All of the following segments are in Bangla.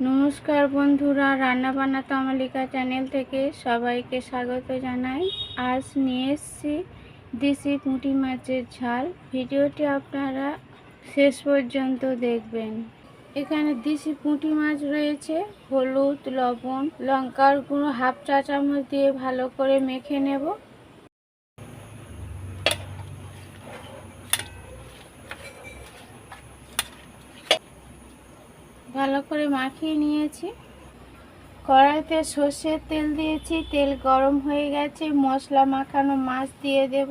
নমস্কার বন্ধুরা রান্না বান্না তামালিকা চ্যানেল থেকে সবাইকে স্বাগত জানাই। আজ নিয়ে এসেছি দেশি পুঁটি মাছের ঝাল। ভিডিওটি আপনারা শেষ পর্যন্ত দেখবেন। এখানে দেশি পুঁটি মাছ রয়েছে, হলুদ, লবণ, লঙ্কার গুঁড়ো হাফ চা চামচ দিয়ে ভালো করে মেখে নেব। ভালো করে মাখিয়ে নিয়েছি। কড়াইতে সর্ষের তেল দিয়েছি, তেল গরম হয়ে গেছে, মশলা মাখানো মাছ দিয়ে দেব।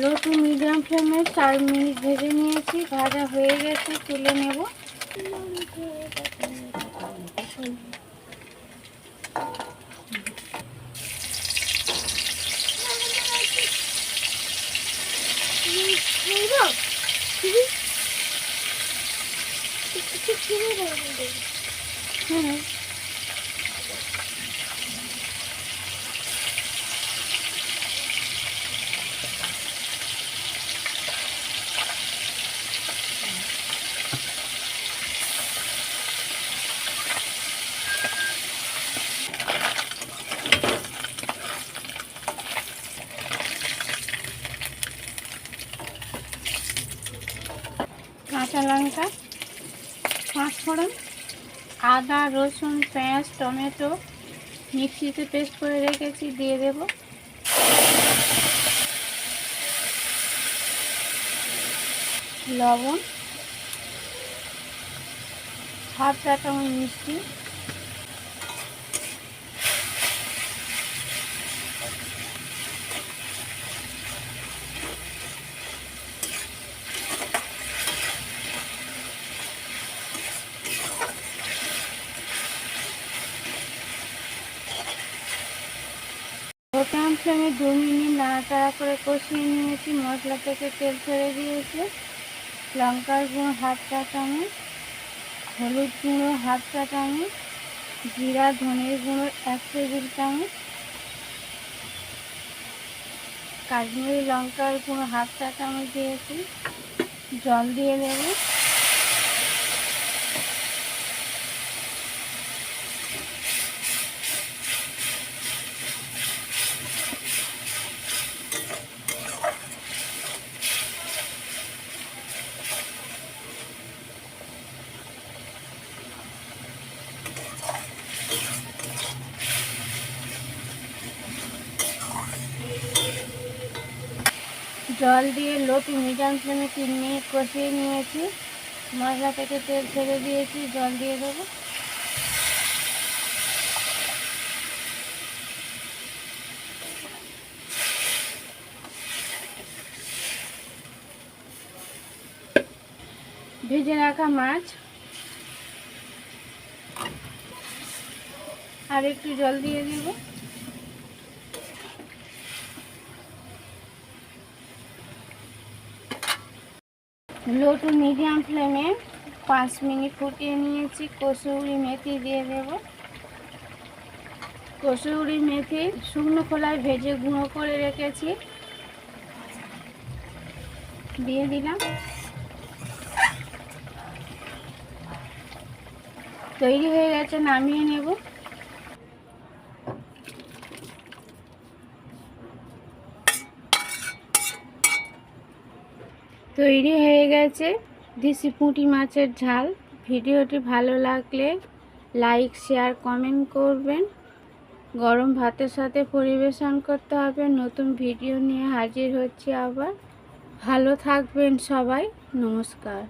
লো টু মিডিয়াম ফ্লেমে চার মিনিট ভেজে নিয়েছি ভাজা হয়ে গেছে তুলে নেব। হ্যাঁ। কাঁচা লঙ্কা পাঁচফোড়ন, আদা, রসুন, পেঁয়াজ, টমেটো, মিক্সিতে পেস্ট করে রেখেছি, দিয়ে দেব। লবণ, হাফ চা চামচ মিষ্টি। প্রথম ফ্লেমে দু মিনিট নাড়াচাড়া করে কষিয়ে নিয়েছি। মশলা থেকে তেল ছেড়ে দিয়েছে। লঙ্কার গুঁড়ো হাফ চা চামচ, হলুদ গুঁড়ো হাফ চা চামচ, জিরা, ধনের গুঁড়ো এক টেবিল চামচ, কাশ্মীরি লঙ্কার গুঁড়ো হাফ চা চামচ দিয়েছি। জল দিয়ে দেবো। জল দিয়ে লো টু মিডিয়াম ফ্লেমে মিনিট কষিয়ে নিয়েছি। মশলা থেকে তেল ছেড়ে দিয়েছি, জল দিয়ে দেবো। ভেজে রাখা মাছ। আর একটু জল দিয়ে দেবো। লো টু মিডিয়াম ফ্লেমে পাঁচ মিনিট ফুটিয়ে নিয়েছি। কসুরি মেথি দিয়ে দেব। কসুরি মেথি শুকনো খোলায় ভেজে গুঁড়ো করে রেখেছি। দিয়ে দিলাম। তৈরি হয়ে গেছে, নামিয়ে নেব। তৈরি হয়ে গেছে। দেশি পুঁটি মাছের ঝাল। ভিডিওটি ভালো লাগলে লাইক, শেয়ার, কমেন্ট করবেন। গরম ভাতের সাথে পরিবেশন করতে হবে। নতুন ভিডিও নিয়ে হাজির হচ্ছে আবার। ভালো থাকবেন সবাই। নমস্কার।